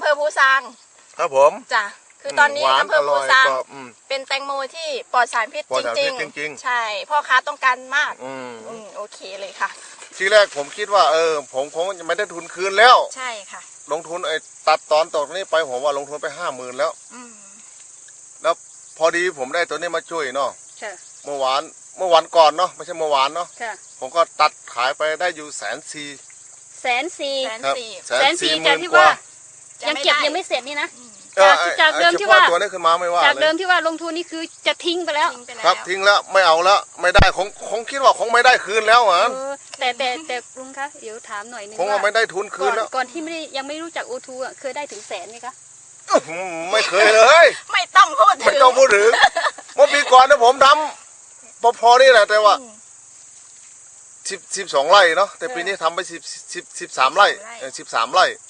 อำเภอภูซางครับผม จ้ะคือตอนนี้หวานอำเภออร่ภูอยซางกรอบอืมเป็นแตงโมที่ปลอดสารพิษปลอดสารพิษจริงจริงๆ ใช่พ่อค้าต้องการมากอืมอืมโอเคเลยค่ะ ทีแรกผมคิดว่าเออ ผมคงจะไม่ได้ทุนคืนแล้ว ใช่ค่ะ ลงทุนไอ้ตัดตอนตกนี้ไปผมว่าลงทุนไปห้าหมื่นแล้ว อืมแล้วพอดีผมได้ตัวนี้มาช่วยเนาะค่ะเมื่อวานเมื่อวันก่อนเนาะไม่ใช่เมื่อวานเนาะค่ะผมก็ตัดขายไปได้อยู่แสนสี่แสนสี่ แสนครับสี่แสนแสนสี่สี่หจามื่กนที่กว่าว่าจะ ยังไม่เก็บได้ยังไม่เสร็จนี่นะอืมเออจากไอ้จากเดิมไอ้ที่ฉพะว่าตัวนี้ขึ้นมาไม่ว่าจากเลเดิยมที่ว่าลงทุนนี่คือจะทิ้งไปแล้วทิ้งไปแล้ว ครับทิ้งแล้วไม่เอาแล้วไม่ได้คงคงคิดว่าคงไม่ได้คืนแล้วอะเออแต่แต่แต่ลุงคะเดี๋ยวถามหน่อยนึงคงว่าไม่ได้ทุนคืก่อนนแล้วก่อนที่ไม่ได้ยังไม่รู้จักโอทูอะเคยได้ถึงแสนไหมคะอื้อหือไม่เคยเลย ไม่ต้องพูดถึไม่งต้องพูดถึงเมื่อปีก่อนเนี่ยผมทำพอพอนี่แหละแต่ว่าอืมสิบสิบสองไร่เนาะแต่เออปีนี้ทำไปสิบสิบสิบสามไร่ไร่สิบสามไร่ค่ะ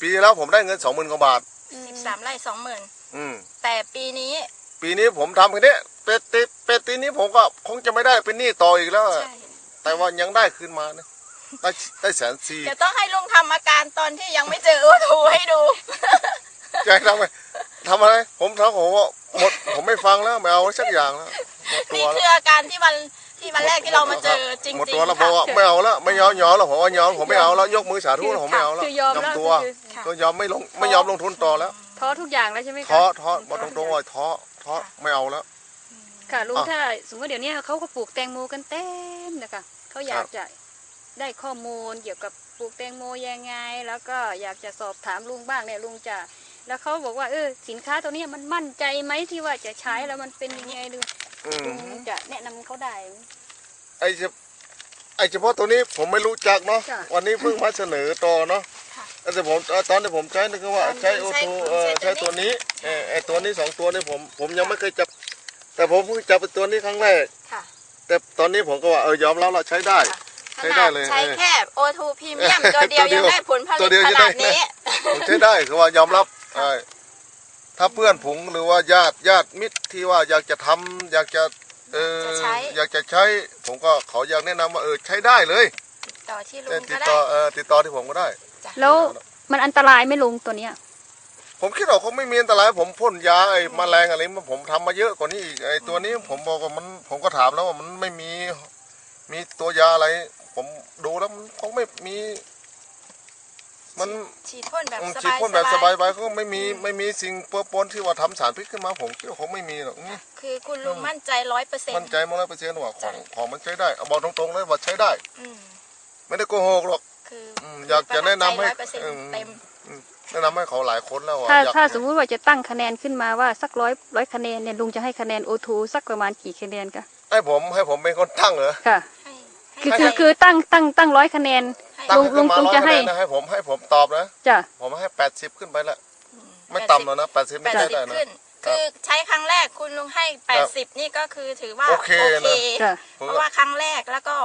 ปีที่แล้วผมได้เงินสองหมื่นกว่าบาท สิบสามไร่สองหมื่นอืม แต่ปีนี้ ปีนี้ผมทำแค่นี้เป็ดติเป็ดตีนี้ผมก็คงจะไม่ได้เป็นหนี้ต่ออีกแล้วอะใช่ แต่ว่ายังได้คืนมานะได้ได้แสนสี่เดี๋ยวต้องให้ลุงทำอาการตอนที่ยังไม่เจอโอทูให้ดู จะให้ทำไงทำอะไร ผมทำผมว่าหมดผมไม่ฟังแล้วไม่เอาสักอย่างแล้วหมดตันี่วคืแล้วออาการที่วันที่วันแรกที่เรามาเจอจริงหมดๆตัวแล้วเพค่ะราะว่าไม่เอาแล้วไม่ยอมยอมแล้วผมว่ายอมผมไม่เอาแล้วยกมือสาธุแล้วผมไม่เอาแล้วคือยอมแล้วตัว คือ ค่ะ ก็ยอมไม่ลงไม่ยอมลงทุนต่อแล้วท้อทุกอย่างแล้วใช่ไหมคะท้อท้อบอกตรงๆว่าท้อท้อไม่เอาแล้ว ค่ะลุงอะถ้าสมมติเดี๋ยวนี้เขาก็ปลูกแตงโมกันเต็มเลยค่ะเขาอยาครักบจะได้ข้อมูลเกี่ยวกับปลูกแตงโมยังไง แล้วก็อยากจะสอบถามลุงบ้างเนี่ยลุงจะแล้วเขาบอกว่าเออสินค้าตัวเนี้ยมันมั่นใจไหมที่ว่าจะใช้แล้วมันเป็นยังไงดูอืมลุงจะแนะนำเขาได้ไหมไอ้เฉพไอ้เฉพาะตัวนี้ผมไม่รู้จักเนาะจ้ะวันนี้เพิ่งมาเสนอต่อเนาะค่ะ แต่ผมตอนที่ผมใช้นี่คือว่าตอนใช้โอใช้ทูใช้เออตัวนี้ใช้ตัวนี้เออไอ้ตัวนี้สองตัวนี่ผมผมยังไม่เคยจับ แต่ผมเพิ่งจับตัวนี้ครั้งแรกค่ะแต่ตอนนี้ผมก็ว่าเออยอมรับเราใช้ได้ขใช้นาได้ดเลยใช้เออแค่โอทูพรีเมียมตัวเดียวตัวเดียัยวงได้ผลผตัลิวตเดียวขยังได้นาดนี้ผมใช้ได้คือว่ายอมรับใช่ถ้าเพื่อนผงหรือว่าญาติญาติมิตรที่ว่าอยากจะทำอยากจะเออจะใช้อยากจะใช้ผมก็เขาอยากแนะนำว่าเออใช้ได้เลย ติดต่อที่ลุแต่งติก็ดได้ต่อเออติดต่อที่ผมก็ได้จ้ะ แล้วมันอันตรายไหม่ลุงตัวเนี้ย ผมคิดว่าคงไม่มีอันตรายผมพ่นยาไอ้แมลงอะไรมาผมทำมาเยอะกว่านี้อีกไอ้ตัวนี้ผมบอกว่ามันผมก็ถามแล้วว่ามันไม่มีมีตัวยาอะไร ผมดูแล้วมันคงไม่มี มันฉีดพ่นแบบอืมสฉีดบายพ่นแบบสสบาบายยไปก็ไม่มีไม่มีสิ่งเปื้อปนที่ว่าทำสารพิษขึ้นมา ผมคิดว่าคงไม่มีหรอกอืมคือคุณลุงมั่นใจร้อยเปอร์เซ็นมั่นต์ใจมาร้อยเปอร์เซ็นต์ว่าของของมันใช้ได้เอาบอกตรงๆเลยว่าใช้ได้ ไม่ได้โกหกหรอก คืออืมอยากจะแนะนำให้ร้อยเปอร์เซ็นต์อืมเต็ม แนะนำให้เขาหลายคนแล้วว่าถ้าอยากถ้าสมมุติว่าจะตั้งคะแนนขึ้นมาว่าสักร้อยร้อยคะแนนเนี่ยลุงจะให้คะแนนโอทูสักประมาณกี่คะแนนคะให้ผมให้ผมเป็นคนตั้งเหรอ ค่ะ ให้คือให้คือคือตั้งตั้งตั้งร้อยคะแนน ให้ตั้งลุงขึ้นมาลุงร้อยจะคะให้ แนนนะให้ผมให้ผมตอบนะ จ้ะผมให้แปดสิบขึ้นไปละอืมไม่ต่ำแล้วนะแปดสิบแปไม่ดได้สิบได้นะ ขึ้นครับคือใช้ครั้งแรกคุณลุงให้แปดสิบนี่ก็คือถือว่าโอเค นะ จ้ะ เพราะว่าครั้งแรกแล้วก็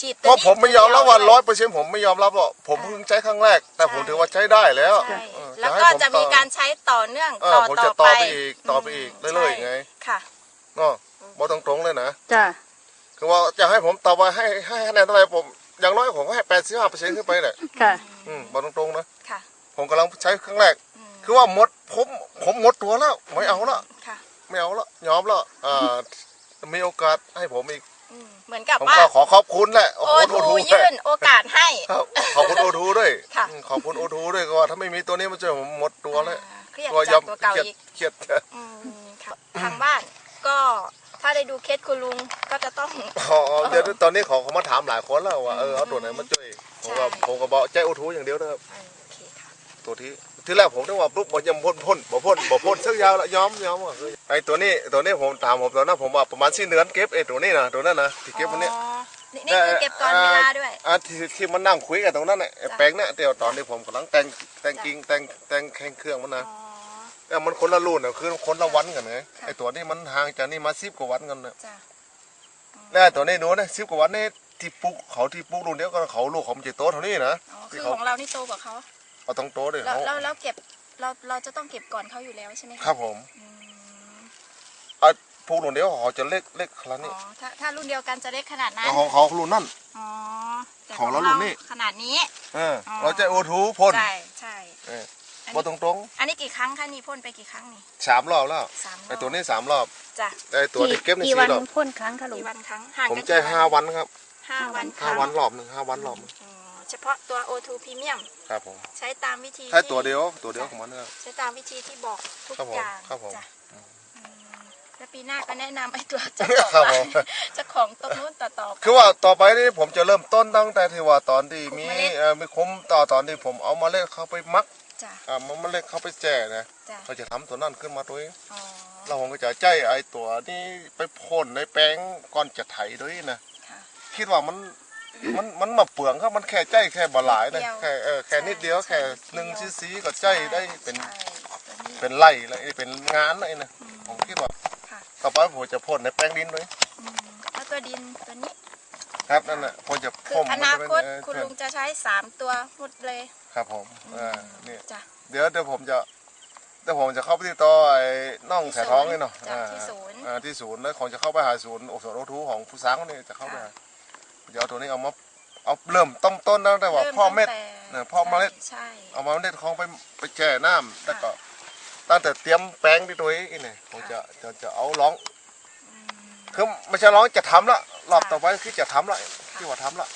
ฉีดเพราะผมไม่ยอมรับว่าตัวเดีร้อยเปอร์เซ็นต์ผมไม่ยอมรับหรอกผมเพิ่งใช้ครั้งแรก แต่ผมถือว่าใช้ได้แล้วใช่เออแล้วให้ก็ผมจะมีต่อการใช้ต่อเนื่องเออต่อผมต่จะอต่อไปไปอีกต่อไปอีกเรื่อยๆไงค่ะ เนาะบอกตรงๆเลยนะ จ้ะคือว่าจะให้ผมต่อไปให้ให้คะแนนเท่าไหร่ผมอย่างน้อยผมก็ให้แปดสิบห้าเปอร์เซ็นต์ขึ้นไปแหละค่ะ อืมบอกตรงๆนะค่ะผมกำลังใช้ครั้งแรก อืมคือว่าหมดผมผมหมดตัวแล้วไม่เอาละค่ะ ไม่เอาละยอมละอ่ามีโอกาสให้ผมอีกอืม เหมือนกับผมว่าก็ขอขอบคุณแหละโอโอ้โหทูโอทูยื่นโอกาสให้ ครับขอบคุณโอทูด้วยค่ะ อืมขอบคุณโอทูด้วยก็ว่าถ้าไม่มีตัวนี้มันจะผมหมดตัวแล้วอ่าเครียดตัวยจากตัวเก่าเครียดอีก เครียดอืมค่ะทางบ้านก็ถ้าได้ดูเคสคุณลุงก็จะต้อง อ๋อเดี๋ยวตอนนี้เขาเขามาถามหลายคนแล้วว่าเออเอาตัวไหนมาช่วยผมว่าใช่ ผมก็บอกใจโอทูอย่างเดียวนะครับโอเคค่ะ ตัวที่ ที่แรกผมนึกว่าปุ๊บบอกยังพ่นพ่นบอกพ่นบอกพ่นสักยาวละยอมยอมอะไอตัวนี้ตัวนี้ผมถามผมตอนนั้นผมว่าประมาณสิ้นเดือนเก็บไอตัวนี้นะตัวนั้นนะที่เก็บวันนี้อ๋อนี่นี่คือเก็บก่อนเวลาด้วยอ่าที่ที่มันนั่งคุยกันตรงนั้นน่ะไอ้จ้ะแปลงเนี่ยเดี๋ยวตอนนี้ผมกำลังแต่งแต่งกิ่งแต่งแต่งแข่งเครื่องมันนะอ๋อแต่มันคนละรุ่นอะคือคนละวันกันไงค่ะไอ้ตัวนี้มันห่างจากนี่มาสิบกว่าวันกันนะจ้ะแล้วไอ้ตัวนี้ดูนะสิบกว่าวันนี่ที่ปลูกเขาที่ปลูกรุ่นเดียวกันเขาลูกเขามันจะโตเท่านี้นะอ๋อคืที่อเขาของเรานี่โตกว่าเขา เอาต้องโตด้วยแล้วเขาแล้วแล้วเก็บเราเราจะต้องเก็บก่อนเขาอยู่แล้วใช่ไหมะครับผมอืมอะปลูกรุ่นเดียวเขาจะเล็กเล็กขนาดอ๋นี้อถ้าถ้ารุ่นเดียวกันจะเล็กขนาดนั้นของเขารุ่นนั่น อ๋อแต่ของเรารุ่นนี้ ขนาดนี้เออออเราจะโอทูพ่นใช่ใช่ เอออันบ่ตรงอันนี้กี่ครั้งคะนี่พ่นไปกี่ครั้งนี่ๆสามรอบแล้วสามรอบไอ้ตัวนี้สามรอบจ้ะไอ้ตัวที่เก็บในกี่สี่วันรอบพ่นครั้งคะลุง กี่วันครั้งห่างผมกันใจกี่ห้าวันครับห้าวันห้าวันรอบหนึ่งห้าวันรอบหนึ่ง อ๋อ เฉพาะตัว O2 Premium ครับผมใช้ตามวิธีแค่ที่ตัวเดียวตัวเดียวของมันนะครับใช้ตามวิธีที่บอกทุกครับผมอย่างครับผม จ้ะอืมแล้วปีหน้าก็แนะนำไอ้ตัวเจ้าคขรัอบงผม เจ้าของตรงนู้นต่อต่อไปคือว่าต่อไปนี่ผมจะเริ่มต้นตั้งแต่ที่ว่าตอนที่มีขุดเมล็ด เอ่อมีคุ้มต่อตอนที่ผมเอามาเล็ดเข้าไปมักจ้ะอ่ามันเมล็ดเข้าไปแจ่นะจ้ะเราจะทำตัวนั้นขึ้นมาตัวเองอ๋อแล้วผมก็จะใจไอ้ตัวนี้ไปพ่นในแป้งก่อนจะไถด้วยนะ ค่ะ คิดว่ามัน มันมันมาเปลืองครับมันแค่ใจแค่บหลายนะนิดเดียวแค่เออแค่นิดเดียวใช่แค่ใช่หนึ่งนิซีดเดียวซีก็ใจได้เป็นใช่ตัวนี้เป็นไร่เลยเป็นงานเลยนะอืมผมคิดว่าค่ะต่อไปผมจะพ่นในแป้งดินด้วยอืมแล้วตัวดินตัวนี้ ครับนั่นแหละผมจะคือพ่มอนาคตมัจะเป็นคุณเอ่อลุงจะใช้สามตัวหมดเลย ครับผมอ่าเนี่ยจ้ะเดี๋ยวเดี๋ยวผมจะเดี๋ยวผมจะเข้าไปที่ต่อไอ้น่องแสท้องนี่เนาะจ้ะอ่าที่ศูนย์อ่าที่ศูนย์แล้วผมจะเข้าไปหาศูนย์โอสถโอทูของผู้สร้างนี่จะเข้าไปหา จะเอาตัวนี้เอามาเอาเริ่มต้นต้นตั้งแต่ว่าริ่พ่อเม็ดตั้งแต่เนี่ยพ่อเมล็ดใช่เอามาเม็ดของไปไปแช่น้ำแล้วก็ตั้งแต่เตรียมแป้งที่ตัวนี้นี่ผมจะจะจะเอาร้องอืมคือไม่ใช่ร้องจะทำละรอบค่ะต่อไปคือจะทำละที่ว่าทำละอ๋อจ้ะ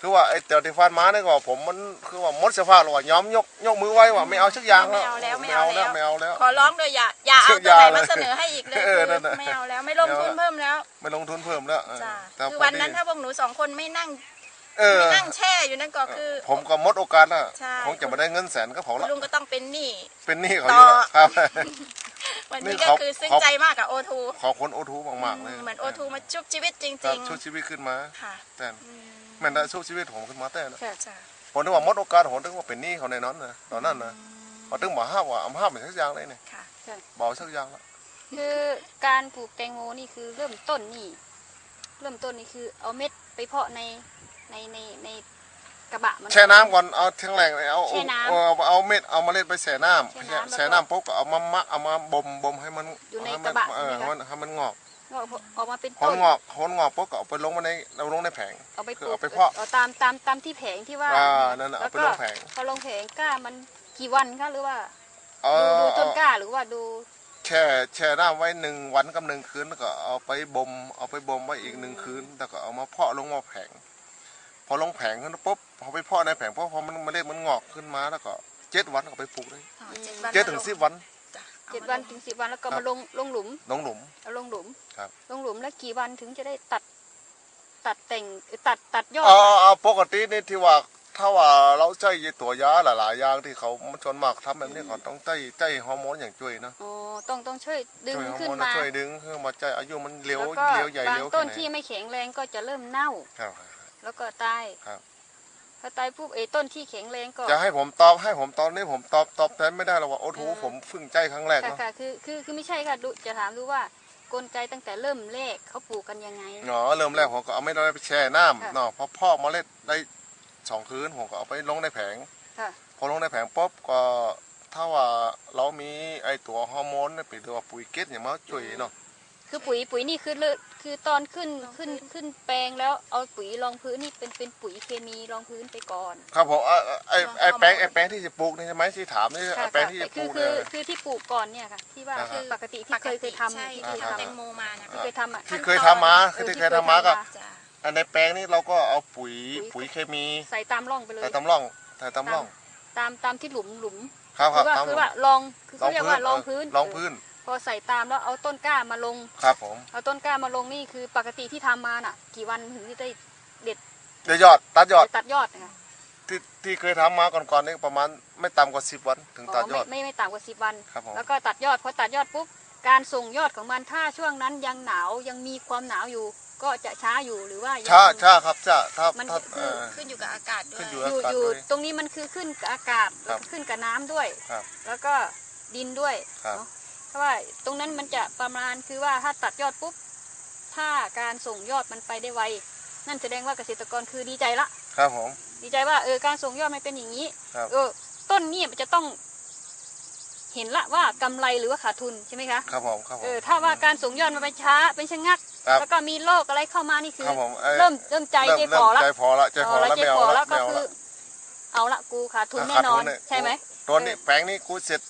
คือว่าไอ้เตียวที่ฟานมาเนี่ยก็ผมมันคือว่าหมดสภาพแล้วว่าย้อมยกยกมือไว้ว่าไม่เอาสักอย่างไม่เอาแล้วไม่ไม่เอาเอาแล้แล้ววไม่เอาแล้วขอร้องเลยอย่าอย่าเอาอตัวย่าไหนเลยมาเสนอให้อีกเลยเออนั่นน่ะไม่เอาแล้วไม่ลงทุนไม่เอาละเพิ่มแล้ว ไม่ลงทุนเพิ่มแล้วเออจ้ะแต่คือพอวันดีนั้นถ้าพวกหนูสองคนไม่นั่งเออไม่นั่งแช่อยู่นั่นก็คือ ผมก็หมดโอกาสละใช่ผมจะมาได้เงินแสนก็พอคุณละลุงก็ต้องเป็นหนี้เป็นหนี้เขาต่ออยู่แล้วครับวันนี่นี้ก็เขาคือซึ้งเขาใจมากกับโอทูขอคนโอทูมากๆเลยเหมือนโอทูมาชุบชีวิตจครัริบงช่วยชีวิตขึ้นมาๆค่ะแต่อืม แม่นได้ช่วยชีวิตผมขึ้นมาแต่นะค่ะจ้ะผมถึงว่าหมดโอกาสผมถึงว่าเป็นหนี้เขาในนั้นนะตอนนั้นนะผมถึงบอกห้ามว่าเอาห้ามเป็นสักอย่างเลยเนี่ยค่ะบอกสักอย่างละคือการปลูกแตงโมนี่คือเริ่มต้นนี่ เริ่มต้นนี่คือเอาเม็ดไปเพาะในในในในกระบะมัน แช่น้ำก่อนเอาทั้งแรงเลยเอาแช่น้ำเอาเอาเม็ดเอาเมล็ดไปแช่น้ำแช่น้ำแล้วก็แช่น้ำปุ๊บก็เอามามักเอามาบ่มบ่มให้มันอยู่ในให้กมัระบะ เออใช่ไหมคะให้มันให้มัน งอกก็ออกมาเป็นพอต้นงอกพองอกปุ๊บก็เอาไปลงมาในเอาลงในแผง เอาไปปคือลูกเอาไปเพาะเอาตามตามตามที่แผงที่ว่าอ่านั่นน่ะแล้เอาวไปก็ลงแผงพอลงแผงกล้ามันกี่วันคะหรือว่าเอาดูดูต้นเอากล้าหรือว่าดูแช่แช่น้ำไว้หนึ่งวันกับหนึ่งคืนแล้วก็เอาไปบ่มเอาไปบ่มไว้อีกหนึ่งคืนแล้วก็เอามาเพาะลงมาแผง พอลงแผงขึ้นปุ๊บพอไปเพาะในแผงปุ๊บพอมันเมล็ดมันงอกขึ้นมาแล้วก็เจ็ดวันก็ไปปลูกเลยอ๋อเจ็ดวันเจ็ดถึงสิบวันจ้ะอา เจ็ดมาวันลงถึงสิบวันแล้วก็ครัมาบลงลงหลุมน้องหลุมเอาลงหลุมครับลงหลุมแล้วกี่วันถึงจะได้ตัดตัดแต่งเอ่อตัดตัดยอดเอามาเอาเอาปกตินี่ที่ว่าถ้าว่าเราใช้ตัวยาหลายๆอย่างที่เขาชนมากทำแบบนี้เขาต้องใช้ใช้ฮอร์โมนอย่างช่วยนะอ๋อต้องต้องช่วยดึงช่วยฮอร์ขึ้นโมนมาช่วยดึงคือมาใจอายุมันเลี้ยวแล้วก็เลี้ยวใหญ่บางเลี้ยวต้นแค่ที่ไหนไม่แข็งแรงก็จะเริ่มเน่าครับแล้วก็ตายครับ พอตายปุ๊บไอ้ต้นที่แข็งแรงก็จะให้ผมตอบให้ผมตอบนี่ผมตอบตอบแทนไม่ได้หรอกว่าโอ้โหเออ ผมฟึ่งใจครั้งแรกค่ะเนาะค่ะคือคือคือไม่ใช่ค่ะดูจะถามดูว่ากลไกตั้งแต่เริ่มแรกเขาปลูกกันยังไง เนาะเริ่มแรกผมก็เอาไม่ได้ไปแช่น้ค่ะำเนาะพอพ่อเมล็ดได้สองคืนผมก็เอาไปลงในแผง ค่ะ พอลงในแผงปุ๊บก็ถ้าว่าเรามีไอตัวฮอร์โมนเนี่ยเป็นตัวปุ๋ยเกตอย่างมาช่วยเนาะ คือปุ๋ยปุ๋ยนี่คือเลิกคือตอนขึ้นขึ้นขึ้นแปลงแล้วเอาปุ๋ยรองพื้นนี่เป็นเป็นปุ๋ยเคมีรองพื้นไปก่อน ครับผมไอไอไอแปลงไอแปลงที่จะปลูกนี่ใช่ไหมที่ถามนี่ไอค่ะแปลงค่ะที่แต่จะปคืลูอกคืเนี่อยคือที่ปลูกก่อนเนี่ยค่ะ ที่ว่าอ่าฮะ คือปกติที่เคยเคยทำใช่ที่ที่เคยทำแตทำงโมมานะที่เคยทำอะ ที่เคยทำมาคือที่เคยทำมาก็จ้ะอันในแปลงนี้เราก็เอาปุ๋ยปุ๋ปุ๋ยยเคมีใส่ตามร่องไปเลยใส่ตำร่องใส่ตำร่องตามตามที่หลุมหลุมครับคคืรับอว่าตามคือว่าลองคือเขาเรียกว่าลองพื้นลองพื้นเออ พอใส่ตามแล้วเอาต้นกล้ามาลง ครับผมเอาต้นกล้ามาลงนี่คือปกติที่ทำมาน่ะ กี่วันถึงจะได้เดี๋ยวยอดตัดยอดตัดยอดนะคะที่ที่เคยทำมาก่อนๆนี่ประมาณไม่ต่ำกว่าสิบวันถึงอ๋ตัอดยไม่อด ไม่ไม่ต่ำกว่าสิบวัน ครับผม แล้วก็ตัดยอดพอตัดยอดปุ๊บการส่งยอดของมันถ้าช่วงนั้นยังหนาวยังมีความหนาวอยู่ ก็จะช้าอยู่หรือว่ายัง ช้าช้าครับช้าถ้ามันถ้าคือเอ่อขึ้นอยู่กับอากาศด้วขึ้ย นอยู่ อยู่อากาศอยู่ด้วยตรงนี้มันคือขึ้นกับอากาศครับขึ้นกับน้ำด้วย ครับแล้วก็ดินด้วยครับ เนาะ เพราะว่าตรงนั้นมันจะประมาณคือว่าถ้าตัดยอดปุ๊บ ถ้าการส่งยอดมันไปได้ไว นั่นแสดงว่าเกษตรกรคือดีใจละ ครับผม ดีใจว่าเออการส่งยอดมันเป็นอย่างนี้ ครับ เออ ต้นนี่มันจะต้อง เห็นละว่ากำไรหรือว่าขาดทุนใช่ไหมคะครับผม ครับผม เออถ้าว่าการส่งยอดมันไปช้าเป็นชะงัก ครับแล้วก็มีโรคอะไรเข้ามานี่คือ ครับผมอ้ย เริ่มเริ่มใจเริ่มใจเริ่ฝ่อมละใจพอละใจพอแล้วละใจไม่เอาฝ่อละแล้วก็ไม่เอาคือ ละเอาละกูขาดทุนแน่นอน ขาดทุเยใช่ไหมตตัวนี้แปลงนี้กูเสร็จกู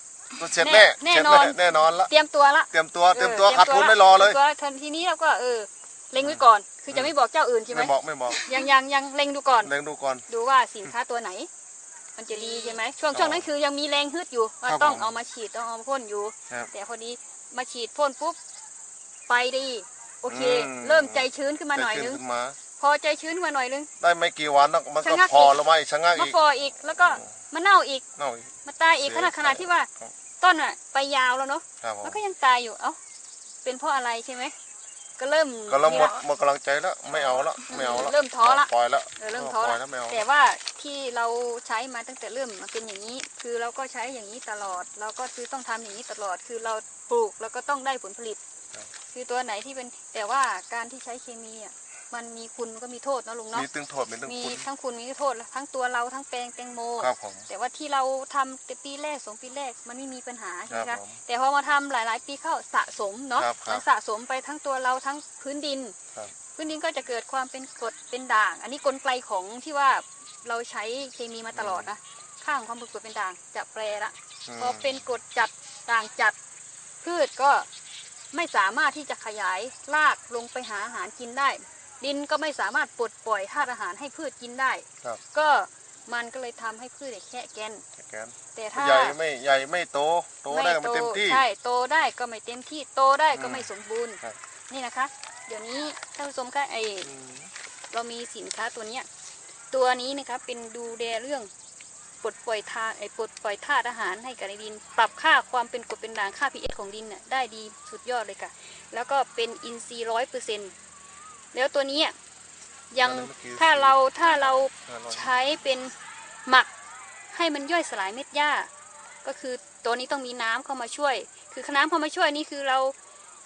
เสร็จแน่แน่แน่เสร็จนอนแน่นอนละเตรียมตัวละเตรียมตัวเตรียมตัวขาดทุนไม่รอเลยตมตัวแวทีนี้เราก็เออเล็งไว้ก่อน คือจะไม่บอกเจ้าอื่นใช่ไหมไม่บอกไม่บอกยังยังยังเล็งดูก่อนเล็งดูก่อน ดูว่าสินค้าตัวไหน มันจะดีใช่ไหมช่วงอ๋อช่วงนั้นคือยังมีแรงฮึดอยู่ว่าครับต้องผมเอามาฉีดต้องเอามาพ่นอยู่ครับแต่พอดีมาฉีดพ่นปุ๊บไปดีโอเคอืมเริ่มใจชื้นขึ้นมาหน่อยนึงขึ้นมาพอใจชื้นขึ้นมาหน่อยนึง ได้ไม่กี่วันนะมันชะก็งักพออีกแล้วไหมชะงักมาอีกฟออีกแล้วก็มาเน่าอีกเน่าอีกมาตายอีกเสีขยนาดขนาดที่ว่าครับ ต้นอะไปยาวแล้วเนาะครับผมแล้วก็ยังตายอยู่เอ้าเป็นเพราะอะไรใช่ไหมก็เริ่มก็เริ่มหมดนี่ละหมดกำลังใจแล้วไม่เอาละไม่เอาละเริ่มท้อละปล่อยละเออเริ่มท้อปล่อยละแล้วไม่เอาแต่ว่าที่เราใช้มาตั้งแต่เริ่มมาเป็นอย่างนี้ คือเราก็ใช้อย่างนี้ตลอด เราก็คือต้องทำอย่างนี้ตลอด คือเราปลูกแล้วก็ต้องได้ผลผลิต คือตัวไหนที่เป็นแต่ว่าการที่ใช้เคมีอะ มันมีคุณก็มีโทษเนอะลุงเนาะมีตึงโทษมีตึงมีคุณ ทั้งคุณมีโทษทั้งตัวเราทั้งแปลงแตงโม ครับผม แต่ว่าที่เราทำแต่ปีแรกสองปีแรกมันไม่มีปัญหาใช่ไหมครัคะบผมแต่พอมาทำหลาย ๆ ปีเข้าสะสมเนาะครับครับมันสะสมไปทั้งตัวเราทั้งพื้นดิน ครับ พื้นดินก็จะเกิดความเป็นกรดเป็นด่าง อันนี้กลไกของที่ว่าเราใช้เคมีมาตลอดนะข้างความเป็นกรดเป็นด่างจะแปรละ ม พอเป็นกรดจัดด่างจัดพืชก็ไม่สามารถที่จะขยายรากลงไปหาอาหารกินได้ ดินก็ไม่สามารถปลดปล่อยธาตุอาหารให้พืชกินได้ ครับก็มันก็เลยทำให้พืชเนี่ยแค่แกน แกนแต่ถ้าใหญ่ไม่ใหญ่ไม่โตโตได้ก็ไม่เต็มที่ ใช่โตได้ก็ไม่เต็มที่โตได้ก็อืมไม่สมบูรณ์ ครับ นี่นะคะ เดี๋ยวนี้ท่านผู้ชมคะไออืมเรามีสินค้าตัวเนี้ยตัวนี้นะคะเป็นดูแลเรื่องปลดปล่อยธาตุไอปลดปล่อยธาตุอาหารให้กับในดิน ปรับค่าความเป็นกรดเป็นด่างค่า pH ของดินน่ะได้ดีสุดยอดเลยค่ะ แล้วก็เป็นอินทรีย์ร้อยเปอร์เซ็นต์ แล้วตัวเนี้ยยังถ้าเราถ้าเราห้าร้อยใช้เป็นหมักให้มันย่อยสลายเม็ดหญ้า ก็คือตัวนี้ต้องมีน้ำเข้ามาช่วย คือน้ำเข้ามาช่วยนี่คือเรา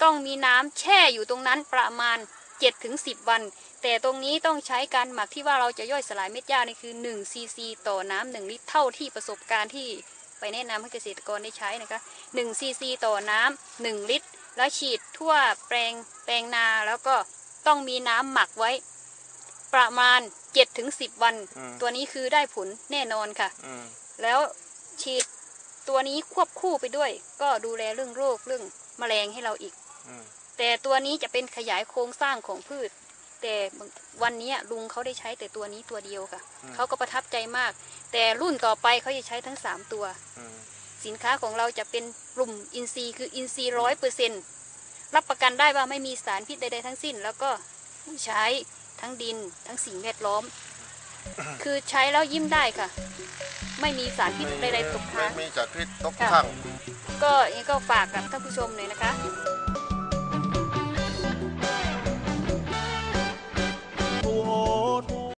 ต้องมีน้ำแช่อยู่ตรงนั้นประมาณ7ถึง10 วัน แต่ตรงนี้ต้องใช้การหมักที่ว่าเราจะย่อยสลายเม็ดหญ้านี่คือ1ซีซีต่อน้ำหนึ่งลิตรเท่าที่ประสบการณ์ที่ไปแนะนำให้เกษตรกรได้ใช้นะคะ1ซีซีต่อน้ำหนึ่งลิตร แล้วฉีดทั่วแปลงแปลงนาแล้วก็ ต้องมีน้ำหมักไว้ ประมาณ7ถึง10วันอืมตัวนี้คือได้ผลแน่นอนค่ะอืมแล้วฉีดตัวนี้ควบคู่ไปด้วย ก็ดูแลเรื่องโรคเรื่องแมลงให้เราอีกอืมแต่ตัวนี้จะเป็นขยายโครงสร้างของพืช แต่วันนี้ลุงเขาได้ใช้แต่ตัวนี้ตัวเดียวค่ะเขาก็ประทับใจมาก แต่รุ่นต่อไปเขาจะใช้ทั้ง3ตัวอืมสินค้าของเราจะเป็นกลุ่มอินทรีย์คืออินทรีย์ร้อยเปอร์เซ็น รับประกันได้ว่าไม่มีสารพิษใดๆทั้งสิ้น แล้วก็ใช้ทั้งดินทั้งสิ่งแวดล้อม คือใช้แล้วยิ้มได้ค่ะ ไม่มีสารพิษใดๆตกค้างไม่มีจากพิษตกค่ะข้างก็ยังก็ฝากกับท่านผู้ชมหน่อยนะคะ